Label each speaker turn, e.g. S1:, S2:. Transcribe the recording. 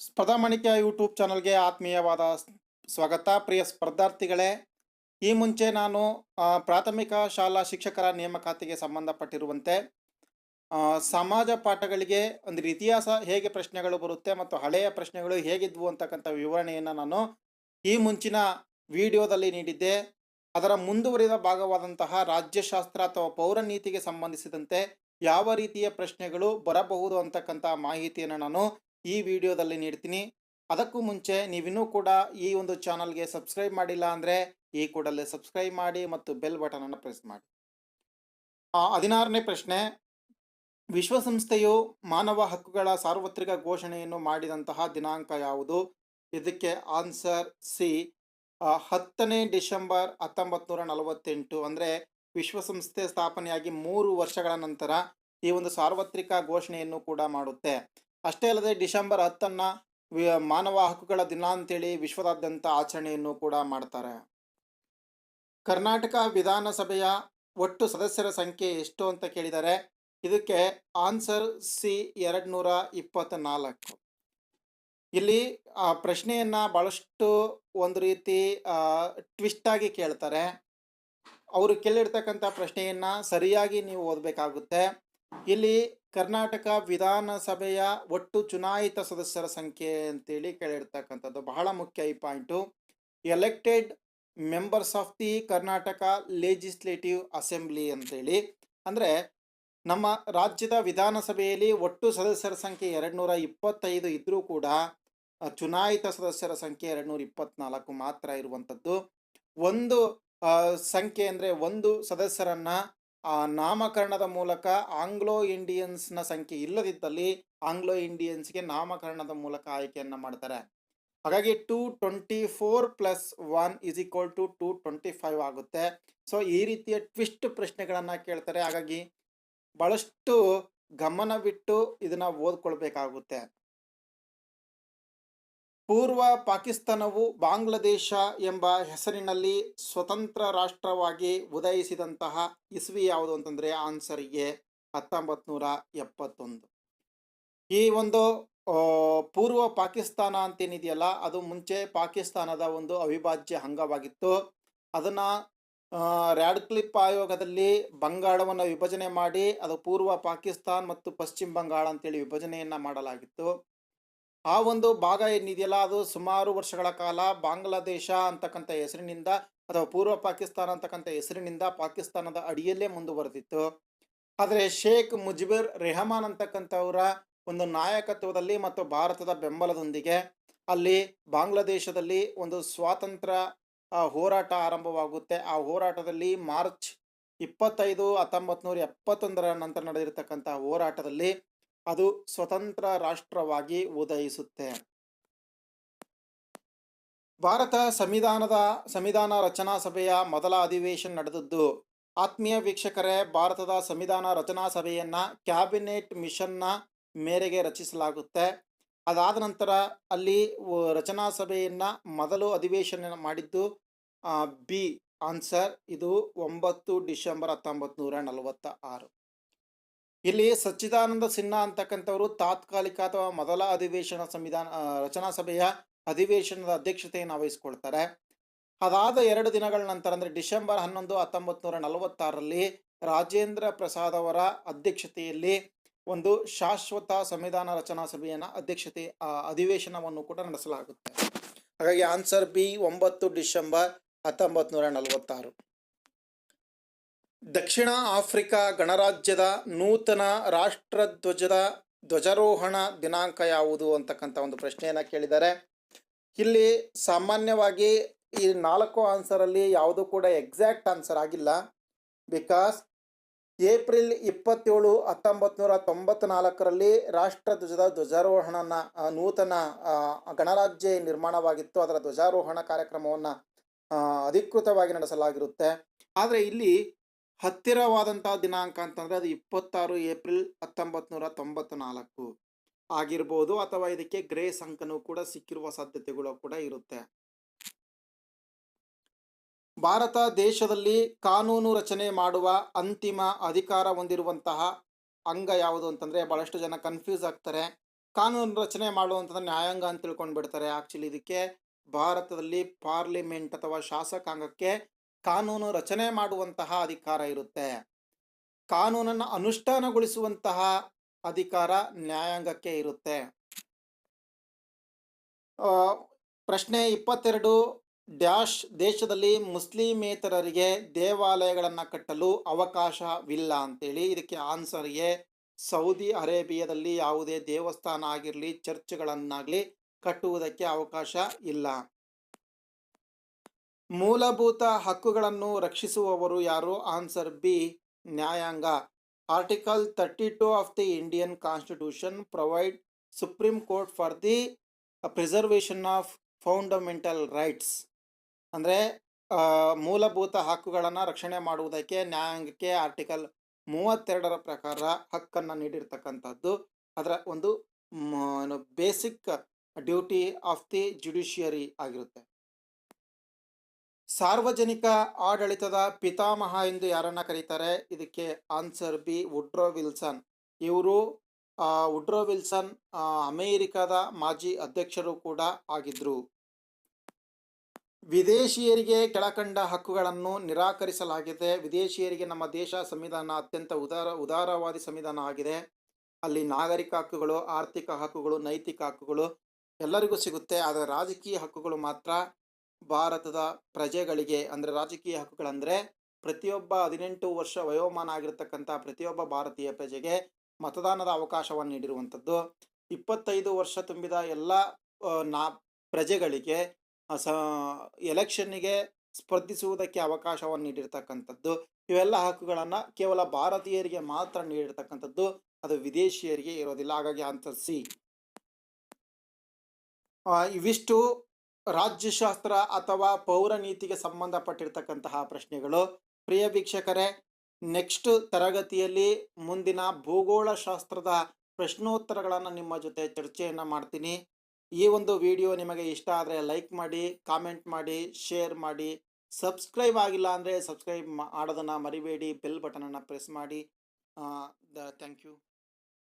S1: ಸ್ಪರ್ಧಾಮಣಿಕೆ YouTube ಚಾನಲ್ಗೆ ಆತ್ಮೀಯವಾದ ಸ್ವಾಗತ. ಪ್ರಿಯ ಸ್ಪರ್ಧಾರ್ಥಿಗಳೇ, ಈ ಮುಂಚೆ ನಾನು ಪ್ರಾಥಮಿಕ ಶಾಲಾ ಶಿಕ್ಷಕರ ನೇಮಕಾತಿಗೆ ಸಂಬಂಧಪಟ್ಟಿರುವಂತೆ ಸಮಾಜ ಪಾಠಗಳಿಗೆ ಅಂದರೆ ಇತಿಹಾಸ ಹೇಗೆ ಪ್ರಶ್ನೆಗಳು ಬರುತ್ತೆ ಮತ್ತು ಹಳೆಯ ಪ್ರಶ್ನೆಗಳು ಹೇಗಿದ್ವು ಅಂತಕ್ಕಂಥ ವಿವರಣೆಯನ್ನು ನಾನು ಈ ಮುಂಚಿನ ವಿಡಿಯೋದಲ್ಲಿ ನೀಡಿದ್ದೆ. ಅದರ ಮುಂದುವರಿದ ಭಾಗವಾದಂತಹ ರಾಜ್ಯಶಾಸ್ತ್ರ ಅಥವಾ ಪೌರ ನೀತಿಗೆ ಸಂಬಂಧಿಸಿದಂತೆ ಯಾವ ರೀತಿಯ ಪ್ರಶ್ನೆಗಳು ಬರಬಹುದು ಅಂತಕ್ಕಂಥ ಮಾಹಿತಿಯನ್ನು ನಾನು ಈ ವಿಡಿಯೋದಲ್ಲಿ ನೀಡ್ತೀನಿ. ಅದಕ್ಕೂ ಮುಂಚೆ ನೀವಿನ್ನೂ ಕೂಡ ಈ ಒಂದು ಚಾನಲ್ಗೆ ಸಬ್ಸ್ಕ್ರೈಬ್ ಮಾಡಿಲ್ಲ ಅಂದರೆ ಈ ಕೂಡಲೇ ಸಬ್ಸ್ಕ್ರೈಬ್ ಮಾಡಿ ಮತ್ತು ಬೆಲ್ ಬಟನನ್ನು ಪ್ರೆಸ್ ಮಾಡಿ. ಹದಿನಾರನೇ ಪ್ರಶ್ನೆ, ವಿಶ್ವಸಂಸ್ಥೆಯು ಮಾನವ ಹಕ್ಕುಗಳ ಸಾರ್ವತ್ರಿಕ ಘೋಷಣೆಯನ್ನು ಮಾಡಿದಂತಹ ದಿನಾಂಕ ಯಾವುದು? ಇದಕ್ಕೆ ಆನ್ಸರ್ ಸಿ ಹತ್ತನೇ ಡಿಸೆಂಬರ್ ಹತ್ತೊಂಬತ್ತು ನೂರ ನಲವತ್ತೆಂಟು ಅಂದರೆ ವಿಶ್ವಸಂಸ್ಥೆ ಸ್ಥಾಪನೆಯಾಗಿ ಮೂರು ವರ್ಷಗಳ ನಂತರ ಈ ಒಂದು ಸಾರ್ವತ್ರಿಕ ಘೋಷಣೆಯನ್ನು ಕೂಡ ಮಾಡುತ್ತೆ. ಅಷ್ಟೇ ಅಲ್ಲದೆ ಡಿಸೆಂಬರ್ ಹತ್ತನ್ನು ಮಾನವ ಹಕ್ಕುಗಳ ದಿನ ಅಂತೇಳಿ ವಿಶ್ವದಾದ್ಯಂತ ಆಚರಣೆಯನ್ನು ಕೂಡ ಮಾಡ್ತಾರೆ. ಕರ್ನಾಟಕ ವಿಧಾನಸಭೆಯ ಒಟ್ಟು ಸದಸ್ಯರ ಸಂಖ್ಯೆ ಎಷ್ಟು ಅಂತ ಕೇಳಿದರೆ, ಇದಕ್ಕೆ ಆನ್ಸರ್ ಸಿ ಎರಡು ನೂರ ಇಪ್ಪತ್ತ್ನಾಲ್ಕು ಇಲ್ಲಿ, ಆ, ಪ್ರಶ್ನೆಯನ್ನ ಬಹಳಷ್ಟು ಒಂದು ರೀತಿ ಟ್ವಿಸ್ಟ್ ಆಗಿ ಕೇಳ್ತಾರೆ. ಅವರು ಕೇಳಿರ್ತಕ್ಕಂಥ ಪ್ರಶ್ನೆಯನ್ನ ಸರಿಯಾಗಿ ನೀವು ಓದಬೇಕಾಗುತ್ತೆ. ಇಲ್ಲಿ ಕರ್ನಾಟಕ ವಿಧಾನಸಭೆಯ ಒಟ್ಟು ಚುನಾಯಿತ ಸದಸ್ಯರ ಸಂಖ್ಯೆ ಅಂತೇಳಿ ಕೇಳಿರ್ತಕ್ಕಂಥದ್ದು ಬಹಳ ಮುಖ್ಯ ಈ point. Elected members of the Karnataka legislative assembly ಅಂತೇಳಿ. ಅಂದರೆ ನಮ್ಮ ರಾಜ್ಯದ ವಿಧಾನಸಭೆಯಲ್ಲಿ ಒಟ್ಟು ಸದಸ್ಯರ ಸಂಖ್ಯೆ ಎರಡು ನೂರ ಇಪ್ಪತ್ತೈದು ಇದ್ದರೂ ಕೂಡ ಚುನಾಯಿತ ಸದಸ್ಯರ ಸಂಖ್ಯೆ ಎರಡು ಇಪ್ಪತ್ನಾಲ್ಕು ಮಾತ್ರ ಇರುವಂಥದ್ದು. ಒಂದು ಸಂಖ್ಯೆ ಅಂದರೆ ಒಂದು ಸದಸ್ಯರನ್ನ ಆ, ನಾಮಕರಣದ ಮೂಲಕ ಆಂಗ್ಲೋ ಇಂಡಿಯನ್ಸ್ನ ಸಂಖ್ಯೆ ಇಲ್ಲದಿದ್ದಲ್ಲಿ ಆಂಗ್ಲೋ ಇಂಡಿಯನ್ಸ್ಗೆ ನಾಮಕರಣದ ಮೂಲಕ ಆಯ್ಕೆಯನ್ನು ಮಾಡ್ತಾರೆ. ಹಾಗಾಗಿ two twenty four plus one is equal to two twenty five ಆಗುತ್ತೆ. ಸೊ ಈ ರೀತಿಯ ಟ್ವಿಸ್ಟ್ ಪ್ರಶ್ನೆಗಳನ್ನು ಕೇಳ್ತಾರೆ. ಹಾಗಾಗಿ ಬಹಳಷ್ಟು ಗಮನವಿಟ್ಟು ಇದನ್ನ ಓದ್ಕೊಳ್ಬೇಕಾಗುತ್ತೆ. ಪೂರ್ವ ಪಾಕಿಸ್ತಾನವು ಬಾಂಗ್ಲಾದೇಶ ಎಂಬ ಹೆಸರಿನಲ್ಲಿ ಸ್ವತಂತ್ರ ರಾಷ್ಟ್ರವಾಗಿ ಉದಯಿಸಿದಂತಹ ಇಸ್ವಿ ಯಾವುದು ಅಂತಂದರೆ ಆನ್ಸರ್ ಎ ಹತ್ತೊಂಬತ್ತು ನೂರ ಎಪ್ಪತ್ತೊಂದು. ಈ ಒಂದು ಪೂರ್ವ ಪಾಕಿಸ್ತಾನ ಅಂತೇನಿದೆಯಲ್ಲ, ಅದು ಮುಂಚೆ ಪಾಕಿಸ್ತಾನದ ಒಂದು ಅವಿಭಾಜ್ಯ ಅಂಗವಾಗಿತ್ತು. ಅದನ್ನು ರ್ಯಾಡ್ ರ್ಯಾಡ್ಕ್ಲಿಪ್ ಆಯೋಗದಲ್ಲಿ ಬಂಗಾಳವನ್ನು ವಿಭಜನೆ ಮಾಡಿ, ಅದು ಪೂರ್ವ ಪಾಕಿಸ್ತಾನ್ ಮತ್ತು ಪಶ್ಚಿಮ ಬಂಗಾಳ ಅಂತೇಳಿ ವಿಭಜನೆಯನ್ನು ಮಾಡಲಾಗಿತ್ತು. ಆ ಒಂದು ಭಾಗ ಏನಿದೆಯಲ್ಲ, ಅದು ಸುಮಾರು ವರ್ಷಗಳ ಕಾಲ ಬಾಂಗ್ಲಾದೇಶ ಅಂತಕ್ಕಂಥ ಹೆಸರಿನಿಂದ ಅಥವಾ ಪೂರ್ವ ಪಾಕಿಸ್ತಾನ ಅಂತಕ್ಕಂಥ ಹೆಸರಿನಿಂದ ಪಾಕಿಸ್ತಾನದ ಅಡಿಯಲ್ಲೇ ಮುಂದುವರೆದಿತ್ತು. ಆದರೆ ಶೇಖ್ ಮುಜ್ಬಿರ್ ರೆಹಮಾನ್ ಅಂತಕ್ಕಂಥವರ ಒಂದು ನಾಯಕತ್ವದಲ್ಲಿ ಮತ್ತು ಭಾರತದ ಬೆಂಬಲದೊಂದಿಗೆ ಅಲ್ಲಿ ಬಾಂಗ್ಲಾದೇಶದಲ್ಲಿ ಒಂದು ಸ್ವಾತಂತ್ರ್ಯ ಹೋರಾಟ ಆರಂಭವಾಗುತ್ತೆ. ಆ ಹೋರಾಟದಲ್ಲಿ ಮಾರ್ಚ್ ಇಪ್ಪತ್ತೈದು ಹತ್ತೊಂಬತ್ತು ನೂರ ಎಪ್ಪತ್ತೊಂದರ ನಂತರ ನಡೆದಿರತಕ್ಕಂಥ ಹೋರಾಟದಲ್ಲಿ ಅದು ಸ್ವತಂತ್ರ ರಾಷ್ಟ್ರವಾಗಿ ಉದಯಿಸುತ್ತೆ. ಭಾರತ ಸಂವಿಧಾನದ, ಸಂವಿಧಾನ ರಚನಾ ಸಭೆಯ ಮೊದಲ ಅಧಿವೇಶನ ನಡೆದದ್ದು. ಆತ್ಮೀಯ ವೀಕ್ಷಕರೇ, ಭಾರತದ ಸಂವಿಧಾನ ರಚನಾ ಸಭೆಯನ್ನ ಕ್ಯಾಬಿನೆಟ್ ಮಿಷನ್ನ ಮೇರೆಗೆ ರಚಿಸಲಾಗುತ್ತೆ. ಅದಾದ ನಂತರ ಅಲ್ಲಿ ರಚನಾ ಸಭೆಯನ್ನ ಮೊದಲು ಅಧಿವೇಶನ ಮಾಡಿದ್ದು ಬಿ, ಆನ್ಸರ್ ಇದು ಒಂಬತ್ತು ಡಿಸೆಂಬರ್ ಹತ್ತೊಂಬತ್ತು ನೂರ ನಲವತ್ತ ಆರು ಇಲ್ಲಿ ಸಚ್ಚಿದಾನಂದ ಸಿನ್ಹಾ ಅಂತಕ್ಕಂಥವರು ತಾತ್ಕಾಲಿಕ ಅಥವಾ ಮೊದಲ ಅಧಿವೇಶನ ಸಂವಿಧಾನ ರಚನಾ ಸಭೆಯ ಅಧಿವೇಶನದ ಅಧ್ಯಕ್ಷತೆಯನ್ನು ವಹಿಸಿಕೊಳ್ತಾರೆ. ಅದಾದ ಎರಡು ದಿನಗಳ ನಂತರ ಅಂದರೆ ಡಿಸೆಂಬರ್ ಹನ್ನೊಂದು ಹತ್ತೊಂಬತ್ತು ನೂರ ನಲವತ್ತಾರರಲ್ಲಿ ರಾಜೇಂದ್ರ ಪ್ರಸಾದ್ ಅವರ ಅಧ್ಯಕ್ಷತೆಯಲ್ಲಿ ಒಂದು ಶಾಶ್ವತ ಸಂವಿಧಾನ ರಚನಾ ಸಭೆಯನ್ನು ಅಧ್ಯಕ್ಷತೆ ಅಧಿವೇಶನವನ್ನು ಕೂಡ ನಡೆಸಲಾಗುತ್ತೆ. ಹಾಗಾಗಿ ಆನ್ಸರ್ ಬಿ, ಒಂಬತ್ತು ಡಿಸೆಂಬರ್ ಹತ್ತೊಂಬತ್ತು ನೂರ ನಲವತ್ತಾರು. ದಕ್ಷಿಣ ಆಫ್ರಿಕಾ ಗಣರಾಜ್ಯದ ನೂತನ ರಾಷ್ಟ್ರಧ್ವಜದ ಧ್ವಜಾರೋಹಣ ದಿನಾಂಕ ಯಾವುದು ಅಂತಕ್ಕಂಥ ಒಂದು ಪ್ರಶ್ನೆಯನ್ನು ಕೇಳಿದ್ದಾರೆ. ಇಲ್ಲಿ ಸಾಮಾನ್ಯವಾಗಿ ಈ ನಾಲ್ಕು ಆನ್ಸರಲ್ಲಿ ಯಾವುದು ಕೂಡ ಎಕ್ಸಾಕ್ಟ್ ಆನ್ಸರ್ ಆಗಿಲ್ಲ. ಬಿಕಾಸ್ ಏಪ್ರಿಲ್ ಇಪ್ಪತ್ತೇಳು ಹತ್ತೊಂಬತ್ತು ನೂರ ತೊಂಬತ್ನಾಲ್ಕರಲ್ಲಿ ರಾಷ್ಟ್ರಧ್ವಜದ ಧ್ವಜಾರೋಹಣನ ನೂತನ ಗಣರಾಜ್ಯ ನಿರ್ಮಾಣವಾಗಿತ್ತು. ಅದರ ಧ್ವಜಾರೋಹಣ ಕಾರ್ಯಕ್ರಮವನ್ನು ಅಧಿಕೃತವಾಗಿ ನಡೆಸಲಾಗಿರುತ್ತೆ. ಆದರೆ ಇಲ್ಲಿ ಹತ್ತಿರವಾದಂತಹ ದಿನಾಂಕ ಅಂತಂದರೆ ಅದು ಇಪ್ಪತ್ತಾರು ಏಪ್ರಿಲ್ ಹತ್ತೊಂಬತ್ತು ನೂರ ತೊಂಬತ್ನಾಲ್ಕು ಆಗಿರ್ಬೋದು ಅಥವಾ ಇದಕ್ಕೆ ಗ್ರೇಸ್ ಅಂಕನೂ ಕೂಡ ಸಿಕ್ಕಿರುವ ಸಾಧ್ಯತೆಗಳು ಕೂಡ ಇರುತ್ತೆ. ಭಾರತ ದೇಶದಲ್ಲಿ ಕಾನೂನು ರಚನೆ ಮಾಡುವ ಅಂತಿಮ ಅಧಿಕಾರ ಹೊಂದಿರುವಂತಹ ಅಂಗ ಯಾವುದು ಅಂತಂದರೆ ಭಾಳಷ್ಟು ಜನ ಕನ್ಫ್ಯೂಸ್ ಆಗ್ತಾರೆ. ಕಾನೂನು ರಚನೆ ಮಾಡುವಂಥದ್ದು ನ್ಯಾಯಾಂಗ ಅಂತ ತಿಳ್ಕೊಂಡು ಬಿಡ್ತಾರೆ ಆಕ್ಚುಲಿ ಇದಕ್ಕೆ ಭಾರತದಲ್ಲಿ ಪಾರ್ಲಿಮೆಂಟ್ ಅಥವಾ ಶಾಸಕಾಂಗಕ್ಕೆ ಕಾನೂನು ರಚನೆ ಮಾಡುವಂತಹ ಅಧಿಕಾರ ಇರುತ್ತೆ. ಕಾನೂನನ್ನು ಅನುಷ್ಠಾನಗೊಳಿಸುವಂತಹ ಅಧಿಕಾರ ನ್ಯಾಯಾಂಗಕ್ಕೆ ಇರುತ್ತೆ. ಪ್ರಶ್ನೆ ಇಪ್ಪತ್ತೆರಡು, ಡ್ಯಾಶ್ ದೇಶದಲ್ಲಿ ಮುಸ್ಲಿಮೇತರರಿಗೆ ದೇವಾಲಯಗಳನ್ನು ಕಟ್ಟಲು ಅವಕಾಶವಿಲ್ಲ ಅಂತೇಳಿ, ಇದಕ್ಕೆ ಆನ್ಸರ್ಗೆ ಸೌದಿ ಅರೇಬಿಯಾದಲ್ಲಿ ಯಾವುದೇ ದೇವಸ್ಥಾನ ಆಗಿರಲಿ, ಚರ್ಚ್ಗಳನ್ನಾಗಲಿ ಕಟ್ಟುವುದಕ್ಕೆ ಅವಕಾಶ ಇಲ್ಲ. ಮೂಲಭೂತ ಹಕ್ಕುಗಳನ್ನು ರಕ್ಷಿಸುವವರು ಯಾರು? ಆನ್ಸರ್ ಬಿ, ನ್ಯಾಯಾಂಗ. Article thirty two of the Indian constitution provide supreme court for the preservation of fundamental rights. ಅಂದರೆ ಮೂಲಭೂತ ಹಕ್ಕುಗಳನ್ನು ರಕ್ಷಣೆ ಮಾಡುವುದಕ್ಕೆ ನ್ಯಾಯಾಂಗಕ್ಕೆ ಆರ್ಟಿಕಲ್ ಮೂವತ್ತೆರಡರ ಪ್ರಕಾರ ಹಕ್ಕನ್ನು ನೀಡಿರ್ತಕ್ಕಂಥದ್ದು. ಅದರ ಒಂದು basic duty of the judiciary ಆಗಿರುತ್ತೆ. ಸಾರ್ವಜನಿಕ ಆಡಳಿತದ ಪಿತಾಮಹ ಎಂದು ಯಾರನ್ನ ಕರೀತಾರೆ? ಇದಕ್ಕೆ ಆನ್ಸರ್ ಬಿ ವುಡ್ರೋ ವಿಲ್ಸನ್ ಇವರು ವುಡ್ರೋ ವಿಲ್ಸನ್ ಅಮೇರಿಕಾದ ಮಾಜಿ ಅಧ್ಯಕ್ಷರು ಕೂಡ ಆಗಿದ್ರು. ವಿದೇಶಿಯರಿಗೆ ಕೆಳಕಂಡ ಹಕ್ಕುಗಳನ್ನು ನಿರಾಕರಿಸಲಾಗಿದೆ. ವಿದೇಶಿಯರಿಗೆ ನಮ್ಮ ದೇಶ ಸಂವಿಧಾನ ಅತ್ಯಂತ ಉದಾರ, ಉದಾರವಾದಿ ಸಂವಿಧಾನ ಆಗಿದೆ. ಅಲ್ಲಿ ನಾಗರಿಕ ಹಕ್ಕುಗಳು, ಆರ್ಥಿಕ ಹಕ್ಕುಗಳು, ನೈತಿಕ ಹಕ್ಕುಗಳು ಎಲ್ಲರಿಗೂ ಸಿಗುತ್ತೆ. ಆದರೆ ರಾಜಕೀಯ ಹಕ್ಕುಗಳು ಮಾತ್ರ ಭಾರತದ ಪ್ರಜೆಗಳಿಗೆ, ಅಂದರೆ ರಾಜಕೀಯ ಹಕ್ಕುಗಳಂದರೆ ಪ್ರತಿಯೊಬ್ಬ ಹದಿನೆಂಟು ವರ್ಷ ವಯೋಮಾನ ಆಗಿರತಕ್ಕಂಥ ಪ್ರತಿಯೊಬ್ಬ ಭಾರತೀಯ ಪ್ರಜೆಗೆ ಮತದಾನದ ಅವಕಾಶವನ್ನು ನೀಡಿರುವಂಥದ್ದು. ಇಪ್ಪತ್ತೈದು ವರ್ಷ ತುಂಬಿದ ಎಲ್ಲ ಪ್ರಜೆಗಳಿಗೆ ಸ ಎಲೆಕ್ಷನ್ನಿಗೆ ಸ್ಪರ್ಧಿಸುವುದಕ್ಕೆ ಅವಕಾಶವನ್ನು ನೀಡಿರ್ತಕ್ಕಂಥದ್ದು. ಇವೆಲ್ಲ ಹಕ್ಕುಗಳನ್ನು ಕೇವಲ ಭಾರತೀಯರಿಗೆ ಮಾತ್ರ ನೀಡಿರ್ತಕ್ಕಂಥದ್ದು. ಅದು ವಿದೇಶಿಯರಿಗೆ ಇರೋದಿಲ್ಲ. ಹಾಗಾಗಿ ಅಂತ ಸಿ ಇವಿಷ್ಟು ರಾಜ್ಯಶಾಸ್ತ್ರ ಅಥವಾ ಪೌರ ನೀತಿಗೆ ಸಂಬಂಧಪಟ್ಟಿರ್ತಕ್ಕಂತಹ ಪ್ರಶ್ನೆಗಳು. ಪ್ರಿಯ ವೀಕ್ಷಕರೇ ನೆಕ್ಸ್ಟ್ ತರಗತಿಯಲ್ಲಿ ಮುಂದಿನ ಭೂಗೋಳ ಶಾಸ್ತ್ರದ ಪ್ರಶ್ನೋತ್ತರಗಳನ್ನು ನಿಮ್ಮ ಜೊತೆ ಚರ್ಚೆಯನ್ನು ಮಾಡ್ತೀನಿ. ಈ ಒಂದು ವಿಡಿಯೋ ನಿಮಗೆ ಇಷ್ಟ ಆದರೆ ಲೈಕ್ ಮಾಡಿ ಕಾಮೆಂಟ್ ಮಾಡಿ ಶೇರ್ ಮಾಡಿ. ಸಬ್ಸ್ಕ್ರೈಬ್ ಆಗಿಲ್ಲ ಅಂದರೆ ಸಬ್ಸ್ಕ್ರೈಬ್ ಮಾಡೋದನ್ನು ಮರಿಬೇಡಿ. ಬೆಲ್ ಬಟನನ್ನು ಪ್ರೆಸ್ ಮಾಡಿ. Thank you